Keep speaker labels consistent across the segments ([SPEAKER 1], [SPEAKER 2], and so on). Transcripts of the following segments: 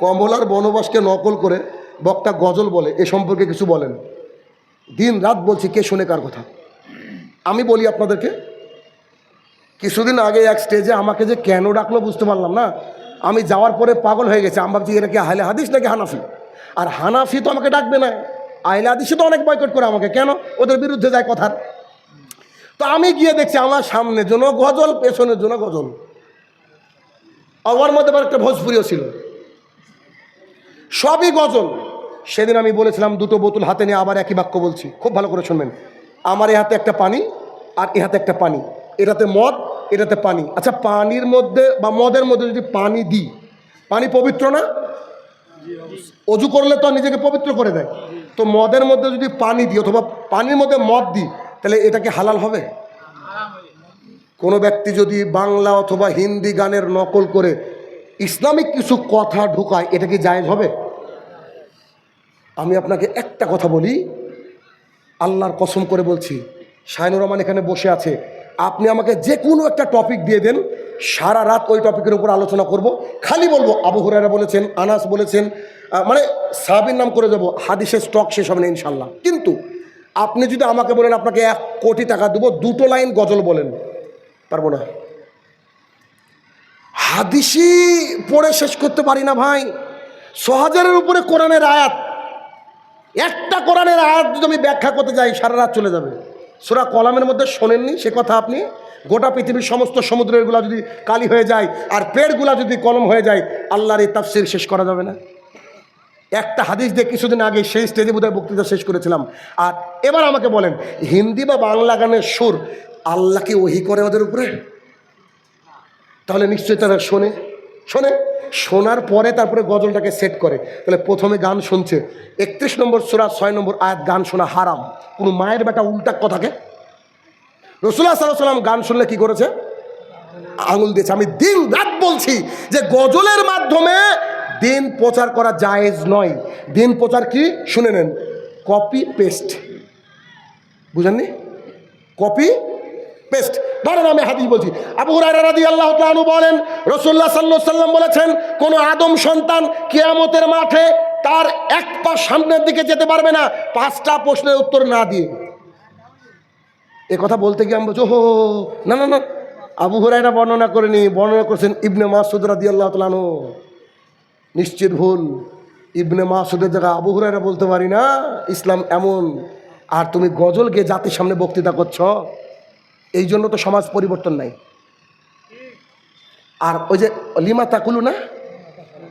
[SPEAKER 1] কমলার বনবাসকে নকল করে বক্তা গজল বলে, এ সম্পর্কে কিছু বলেন। দিন রাত বলছি, কে শুনে কার কথা? আমি বলি আপনাদেরকে, কিছুদিন আগে এক স্টেজে আমাকে যে কেন ডাকলো বুঝতে পারলাম না। আমি যাওয়ার পরে পাগল হয়ে গেছে। আমি ভাবছি এটা কি আহলে হাদিস নাকি হানাফি? আর হানাফি তো আমাকে ডাকবে না। আহলে হাদিসে তো অনেক বয়কট করে আমাকে। কেন? ওদের বিরুদ্ধে যায় কথার। তো আমি গিয়ে দেখছি, আমার সামনের জন্য গজল পেছনের জন্য গজল। আমার মধ্যে একটা ভোজপুরিও ছিল। সবই গজল। সেদিন আমি বলেছিলাম, দুটো বোতল হাতে নিয়ে আবার একই বাক্য বলছি। খুব ভালো করে শুনবেন। আমার এ হাতে একটা পানি আর এ হাতে একটা পানি। এটাতে মদ, এটাতে পানি। আচ্ছা পানির মধ্যে বা মদের মধ্যে যদি পানি দিই, পানি পবিত্র না? অজু করলে তো নিজেকে পবিত্র করে দেয়। তো মদের মধ্যে যদি পানি দিই অথবা পানির মধ্যে মদ দিই, তাহলে এটা কি হালাল হবে? কোনো ব্যক্তি যদি বাংলা অথবা হিন্দি গানের নকল করে ইসলামিক কিছু কথা ঢুকায়, এটা কি জায়েজ হবে? আমি আপনাকে একটা কথা বলি, আল্লাহর কসম করে বলছি, শাহিনুর রহমান এখানে বসে আছে। আপনি আমাকে যে কোনো একটা টপিক দিয়ে দেন, সারা রাত ওই টপিকের উপর আলোচনা করব। খালি বলব, আবু হুরায়রা বলেছেন, আনাস বলেছেন মানে সাহাবির নাম করে দেবো, হাদিসের স্টক শেষ হবে না ইনশাল্লাহ কিন্তু আপনি যদি আমাকে বলেন, আপনাকে এক কোটি টাকা দেবো, দুটো লাইন গজল বলেন, পারব না। হাদিসই পড়ে শেষ করতে পারি না ভাই। ছ হাজারের উপরে কোরআনের আয়াত। একটা কোরআনের আয়াত যদি আমি ব্যাখ্যা করতে যাই, সারা রাত চলে যাবে। সোরা কলামের মধ্যে শোনেননি, সে কথা আপনি। গোটা পৃথিবীর সমস্ত সমুদ্রেরগুলা যদি কালি হয়ে যায়, আর পেড়গুলা যদি কলম হয়ে যায়, আল্লাহর এই তাফসির শেষ করা যাবে না। একটা হাদিস দিয়ে কিছুদিন আগে সেই স্টেজে বোধহয় বক্তৃতা শেষ করেছিলাম। আর এবার আমাকে বলেন, হিন্দি বা বাংলা গানের সুর আল্লাহকে ওহি করে ওদের উপরে? তাহলে নিশ্চয়ই তারা শোনে। শোনে? শোনার পরে তারপরে গজলটাকে সেট করে। তাহলে প্রথমে গান শুনছে। একত্রিশ নম্বর সুরা, ছয় নম্বর আয়াত, গান শোনা হারাম। কোনো মায়ের বেটা উল্টা কথাকে রসুল্লাহ সাল্লাহ সাল্লাম গান শুনলে কি করেছে? আঙুল দিয়েছে। আমি দিন রাত বলছি যে গজলের মাধ্যমে দিন প্রচার করা জায়েজ নয়। দিন প্রচার কি? শুনে নেন। কপি পেস্ট বুঝেননি? কপি পেস্ট ধরেন আমি হাদিস বলছি। আবু রাদিয়াল্লাহু তাআলা আনহু বলেন, রাসূলুল্লাহ সাল্লাল্লাহু আলাইহি সাল্লাম বলেছেন, কোন আদম সন্তান কিয়ামতের মাঠে তার এক পা সামনের দিকে যেতে পারবে না, পাঁচটা প্রশ্নের উত্তর না দিয়ে। এ কথা বলতে গিয়ে আমি বলছি হো না না না। আবু হুরায়রা বর্ণনা করেনি, বর্ণনা করেছেন ইবনে মাসুদ রাদিয়াল্লাহু তাআলা আনহু। নিশ্চিত ভুল, ইবনে মাসুদের জায়গা আবু হুরায়রা বলতে পারি না, ইসলাম এমন। আর তুমি গজল গিয়ে জাতির সামনে বক্তৃতা করছ এই জন্য তো সমাজ পরিবর্তন নাই। আর ওই যে লিমা তাকুলু না?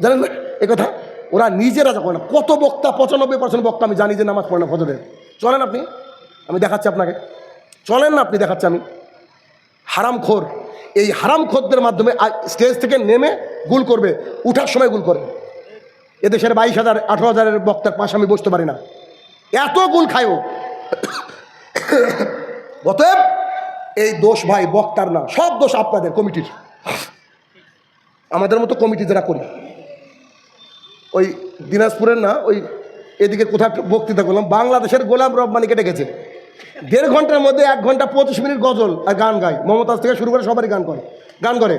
[SPEAKER 1] জানেন না? এ কথা, ওরা নিজেরা যখন না কত বক্তা, পঁচানব্বই পার্সেন্ট বক্তা, আমি জানি যে নামাজ পড়ে না ফজরের। চলেন আপনি, আমি দেখাচ্ছি আপনাকে। চলেন না আপনি, দেখাচ্ছি আমি। হারামখোর, এই হারামখোরদের মাধ্যমে স্টেজ থেকে নেমে গুল করবে, উঠার সময় গুল করবে এদেশের বাইশ হাজার, আঠারো হাজারের বক্তার পাশে আমি বসতে পারি না। এত গুল খায় ও। অতএব এই দোষ ভাই, বক্তার না, সব দোষ আপনাদের কমিটির। আমাদের মতো কমিটি যারা করি। ওই দিনাজপুরের না, ওই এদিকে একটা বক্তৃতা করলাম, বাংলাদেশের গোলাম রব্বানিকে ডেকেছে দেড় ঘণ্টার মধ্যে এক ঘণ্টা পঁচিশ মিনিট গজল আর গান গায়। মমতাজ থেকে শুরু করে সবারই গান করে গান করে।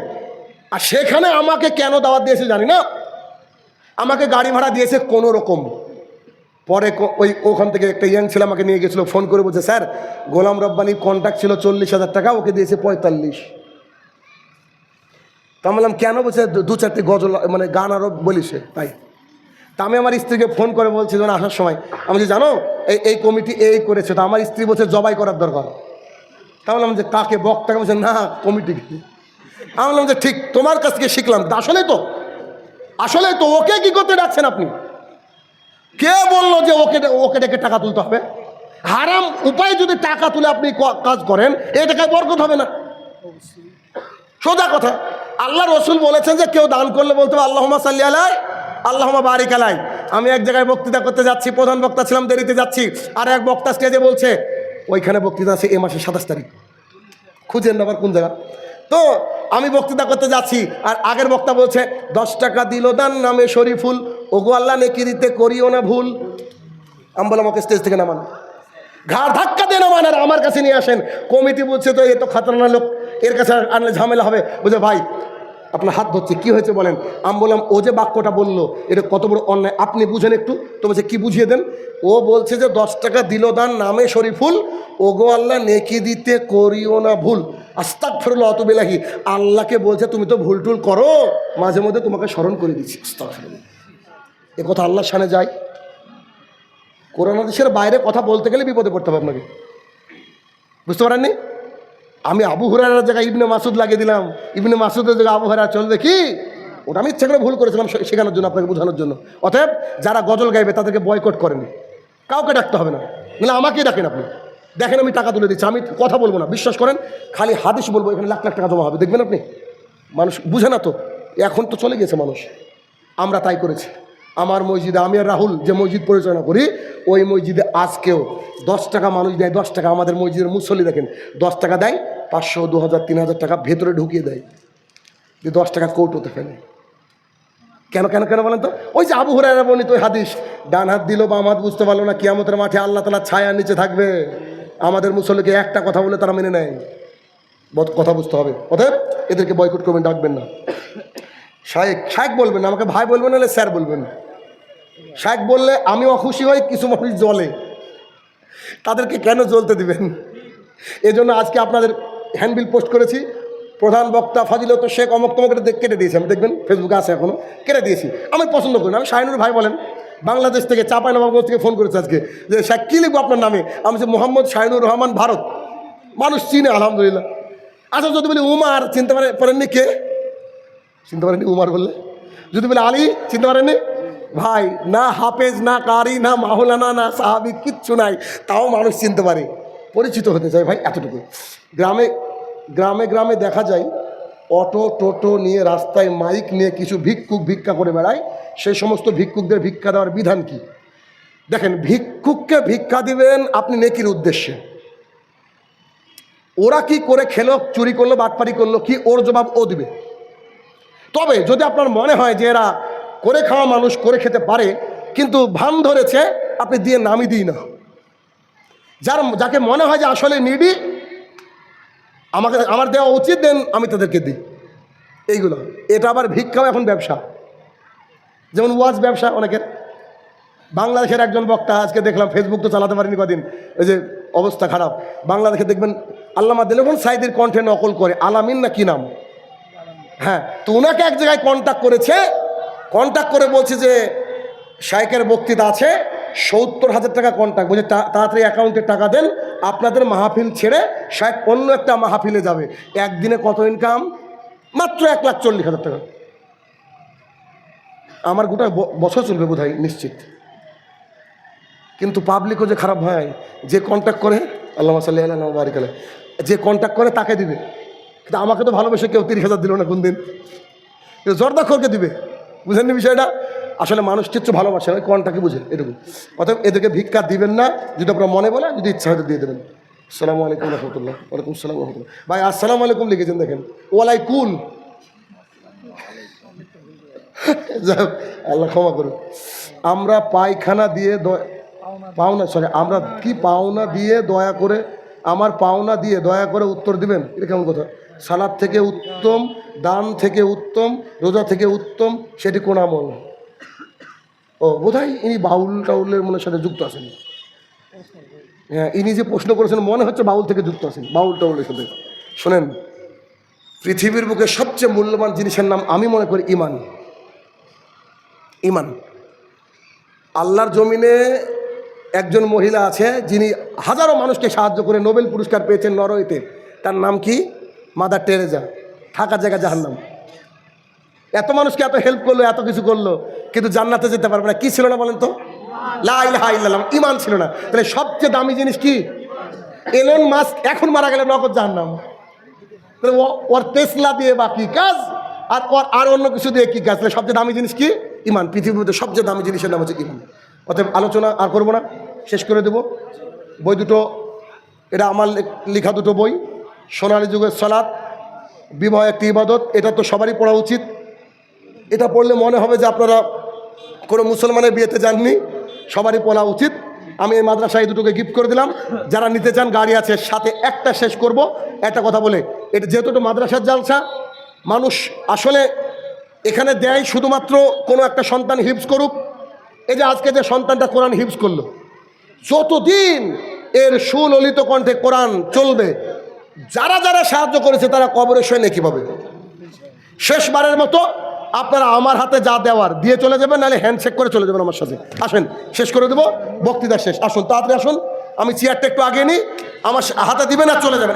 [SPEAKER 1] আর সেখানে আমাকে কেন দাওয়াত দিয়েছে জানি না? আমাকে গাড়ি ভাড়া দিয়েছে কোনো রকম। পরে ওই ওখান থেকে একটা ইয়াং ছেলে আমাকে নিয়ে গেছিল ফোন করে বলছে, স্যার, গোলাম রব্বানির কন্ট্যাক্ট ছিল চল্লিশ হাজার টাকা, ওকে দিয়েছে পঁয়তাল্লিশ। তা আমি বললাম, কেন বলছে? দু- চারটি গজল মানে গান আরও বলিছে, তাই। তা আমি আমার স্ত্রীকে ফোন করে বলছি যখন আসার সময়। আমি যে জানো এই এই কমিটি এই করেছে, তা আমার স্ত্রী বলছে জবাই করার দরকার। তা বললাম যে, কাকে? বক্তাকে বলছে, না কমিটিকে আমি বললাম যে, ঠিক, তোমার কাছ থেকে শিখলাম। আসলে তো আসলে তো, ওকে কি করতে ডাকছেন আপনি? কে বলল যে ওকে ওকে ডেকে টাকা তুলতে হবে? হারাম উপায় যদি টাকা তুলে আপনি কাজ করেন এই টাকায় বরকত হবে না। সোজা কথা। আল্লাহ রসুল বলেছেন যে কেউ দান করলে বলতে হবে আল্লাহমা সাল্লি আলাই আল্লাহমা বারিক আলাই। আমি এক জায়গায় বক্তৃতা করতে যাচ্ছি, প্রধান বক্তা ছিলাম, দেরিতে যাচ্ছি। আর এক বক্তা স্টেজে বলছে, ওইখানে বক্তৃতা আছে এ মাসের সাতাশ তারিখ। খুঁজেন আবার কোন জায়গা? তো আমি বক্তৃতা করতে যাচ্ছি, আর আগের বক্তা বলছে, দশ টাকা দিল দান নামে শরীফুল ওগো আল্লাহ নেকি দিতে করিও না ভুল। আমি বললাম, আমাকে স্টেজ থেকে নামান। ঘাড় ধাক্কা দিয়ে নামান আর আমার কাছে নিয়ে আসেন। কমিটি বলছে, তো এ তো খাতরানা লোক, এর কাছে আনলে ঝামেলা হবে। বুঝে ভাই, আপনার হাত ধরছে, কি হয়েছে বলেন? আমি বললাম, ও যে বাক্যটা বলল, এটা কত বড় অন্যায়, আপনি বুঝেন একটু? তো বলছে, কী বুঝিয়ে দেন? ও বলছে যে, দশ টাকা দিল দান নামে শরীফুল, ওগো আল্লাহ নেকি দিতে করিও না ভুল। আস্তাক ফেরুল্লাহ অত বেলাহি আল্লাহকে বলছে, তুমি তো ভুল টুল করো, মাঝে মধ্যে তোমাকে স্মরণ করে দিচ্ছি। আস্তাক এ কথা আল্লাহর সামনে যায়। করোনা দেশের বাইরে কথা বলতে গেলে বিপদে পড়তে হবে আপনাকে। বুঝতে পারেননি? আমি আবু হুরার জায়গায় ইবনে মাসুদ লাগিয়ে দিলাম। ইবনে মাসুদের জায়গায় আবু হুরারা চলবে কি ওটা আমি ইচ্ছা করে ভুল করেছিলাম শেখানোর জন্য আপনাকে বোঝানোর জন্য। অতএব যারা গজল গাইবে, তাদেরকে বয়কট করেনি কাউকে ডাকতে হবে না। নাহলে আমাকেই ডাকেন আপনি। দেখেন আমি টাকা তুলে দিচ্ছি। আমি কথা বলব না। বিশ্বাস করেন, খালি হাদিস বলব, এখানে লাখ লাখ টাকা জমা হবে। দেখবেন আপনি? মানুষ বুঝে না তো। এখন তো চলে গেছে মানুষ। আমরা তাই করেছি। আমার মসজিদে, আমি আর রাহুল যে মসজিদ পরিচালনা করি, ওই মসজিদে আজকেও দশ টাকা মানুষ দেয়, দশ টাকা আমাদের মসজিদের মুসল্লি দেখেন, দশ টাকা দেয়, পাঁচশো দু হাজার তিন হাজার টাকা ভেতরে ঢুকিয়ে দেয়। দিয়ে দশ টাকা কৌটোতে ফেলে। কেন কেন কেন বলেন তো? ওই যে আবু হুরায়রা বর্ণিত ওই হাদিস, ডান হাত দিল বা হাত বুঝতে পারল না, কিয়ামতের মাঠে আল্লাহ তালা ছায়ার নিচে থাকবে। আমাদের মুসল্লিকে একটা কথা বলে তারা মেনে নেয়। কথা বুঝতে হবে। অতএব এদেরকে বয়কট করবেন, ডাকবেন না। শায়েক শায়েক বলবেন আমাকে ভাই বলবেন নাহলে স্যার বলবেন শায়েক বললে আমি অখুশি হই, কিছু মানুষ জ্বলে। তাদেরকে কেন জ্বলতে দিবেন? এজন্য আজকে আপনাদের হ্যান্ডবিল পোস্ট করেছি। প্রধান বক্তা ফাজিলত শেখ অমক তমক কেটে দিয়েছি, আমি দেখবেন ফেসবুকে আছে এখনও কেটে দিয়েছি। আমি পছন্দ করি না, আমি শাহিনুর ভাই বলেন, বাংলাদেশ থেকে চাঁপাইনবাবগঞ্জ থেকে ফোন করেছে আজকে যে, শেখ, কী লিখব আপনার নামে? আমি যে মোহাম্মদ শাহিনুর রহমান ভারত। মানুষ চিনে, আলহামদুলিল্লাহ। আচ্ছা যদি বলি উমার, চিনতে পারে পারেননি কে? চিনতে পারেননি উমার বললে? যদি বলে আলী, চিনতে পারেননি? ভাই, না হাফেজ, না কারি, না মাহলানা না সাহাবি, কিচ্ছু নাই। তাও মানুষ চিনতে পারে। পরিচিত হতে চায় ভাই এতটুকু গ্রামে গ্রামে গ্রামে দেখা যায়, অটো, টোটো নিয়ে রাস্তায় মাইক নিয়ে কিছু ভিক্ষুক ভিক্ষা করে বেড়ায়। সেই সমস্ত ভিক্ষুকদের ভিক্ষা দেওয়ার বিধান কি? দেখেন, ভিক্ষুককে ভিক্ষা দিবেন আপনি নেকির উদ্দেশ্যে। ওরা কি করে খেলো, চুরি করল, বাটপারি করল, কি ওর জবাব ও দিবে? তবে যদি আপনার মনে হয় যে এরা করে খাওয়া মানুষ করে খেতে পারে, কিন্তু ভান ধরেছে, আপনি দিয়ে নামই দিই না। যার, যাকে মনে হয় যে আসলে নিডি, আমাকে, আমার দেওয়া উচিত, দেন আমি তাদেরকে দিই। এইগুলো। এটা আবার ভিক্ষাও এখন ব্যবসা। যেমন ওয়াজ ব্যবসা অনেকের। বাংলাদেশের একজন বক্তা আজকে দেখলাম ফেসবুক তো চালাতে পারিনি কদিন, ওই যে অবস্থা খারাপ। বাংলাদেশে দেখবেন, আল্লামা দিলগুন সাইদের কণ্ঠে নকল করে, আলামিন না কি নাম? হ্যাঁ তো ওনাকে এক জায়গায় কন্ট্যাক্ট করেছে কন্ট্যাক্ট করে বলছে যে শাইকের বক্তৃতা আছে সত্তর হাজার টাকা কন্ট্যাক্ট বলছে "তা- তাড়াতাড়ি অ্যাকাউন্টে টাকা দেন আপনাদের মাহফিল ছেড়ে শাইক অন্য একটা মাহফিলে যাবে। একদিনে কত ইনকাম মাত্র এক লাখ চল্লিশ হাজার টাকা। আমার গোটা বছর চলবে বোধ নিশ্চিত। কিন্তু পাবলিকও যে খারাপ হয় যে কন্ট্যাক্ট করে আল্লাহ সাল্লি আল্লাহ বারিক আলাইহ, যে কন্ট্যাক্ট করে তাকে দিবে। কিন্তু আমাকে তো ভালোবেসে কেউ তিরিশ হাজার দিল না কোন দিন জর্দাখরকে দিবে। বুঝেননি বিষয়টা? আসলে মানুষ কিচ্ছু ভালোবাসে না কোনটাকে বুঝে এটুকু। অর্থাৎ এদেরকে ভিক্ষা দিবেন না যদি আপনার মনে বলে যদি ইচ্ছা হয়তো দিয়ে দেবেন। আসসালামু আলাইকুম রহমতুল্লাহ ওয়ালাইকুম সালাম রহমতুল্লাহ। ভাই আসসালামু আলাইকুম লিখেছেন দেখেন। ওয়ালাইকুল যাই হোক, আল্লাহ ক্ষমা করুন আমরা পায়খানা দয়া পাওনা সরি আমরা কি পাওনা দিয়ে দয়া করে আমার পাওনা দিয়ে দয়া করে উত্তর দিবেন? এটা কেমন কথা? সালাদ থেকে উত্তম, দান থেকে উত্তম, রোজা থেকে উত্তম, সেটি কোন আমল? ও, বোধহয় ইনি বাউল টাউলের মনের সাথে যুক্ত আছেন। হ্যাঁ ইনি যে প্রশ্ন করেছেন, মনে হচ্ছে বাউল থেকে যুক্ত আছেন, বাউল টাউলের সাথে। শোনেন, পৃথিবীর বুকে সবচেয়ে মূল্যবান জিনিসের নাম আমি মনে করি ইমান। ইমান। আল্লাহর জমিনে একজন মহিলা আছে, যিনি হাজারো মানুষকে সাহায্য করে নোবেল পুরস্কার পেয়েছেন নরওয়েতে। তার নাম কি? মাদার টেরেজা, থাকার জায়গা জাহান্নাম। এত মানুষকে এত হেল্প করল, এত কিছু করল, কিন্তু জান্নাতে যেতে পারবে না। কি ছিল না বলেন তো? লাইলাম ইমান ছিল না। তাহলে সবচেয়ে দামি জিনিস কি? এলন মাস্ক এখন মারা গেলে নগদ জাহান্নাম। তাহলে ওর তেসলা দিয়ে বা কি কাজ? আর ওর, আর অন্য কিছু দিয়ে কি কাজ? তাহলে সবচেয়ে দামি জিনিস কি? ইমান পৃথিবীর মধ্যে সবচেয়ে দামি জিনিসের নাম হচ্ছে ইমান অতএব আলোচনা আর করব না, শেষ করে দেব। বই দুটো, এটা আমার লেখা দুটো বই। সোনালী যুগের সলাৎ বিবাহ একটি ইবাদত, এটা তো সবারই পড়া উচিত। এটা পড়লে মনে হবে যে আপনারা কোনো মুসলমানের বিয়েতে যাননি, সবারই পড়া উচিত। আমি এই মাদ্রাসায় দুটোকে গিফট করে দিলাম। যারা নিতে চান, গাড়ি আছে, সাথে একটা শেষ করব। একটা কথা বলে, এটা যেহেতু এটা মাদ্রাসার জালসা, মানুষ আসলে এখানে দেয় শুধুমাত্র কোনো একটা সন্তান হিপস করুক। এই যে আজকে যে সন্তানটা কোরআন হিপস করল, যতদিন এর সুললিত কণ্ঠে কোরআন চলবে যারা যারা সাহায্য করেছে তারা কবরে শুয়ে নাকি পাবে শেষবারের মতো আপনারা আমার হাতে যা দেওয়ার, দিয়ে চলে যাবেন, নাহলে হ্যান্ডশেক করে চলে যাবেন আমার সাথে। আসেন, শেষ করে দেবো বক্তৃতা শেষ। আসুন, তাড়াতাড়ি আসুন। আমি চেয়ারটা একটু আগে নিই, আমার হাতে দিবেন আর চলে যাবেন।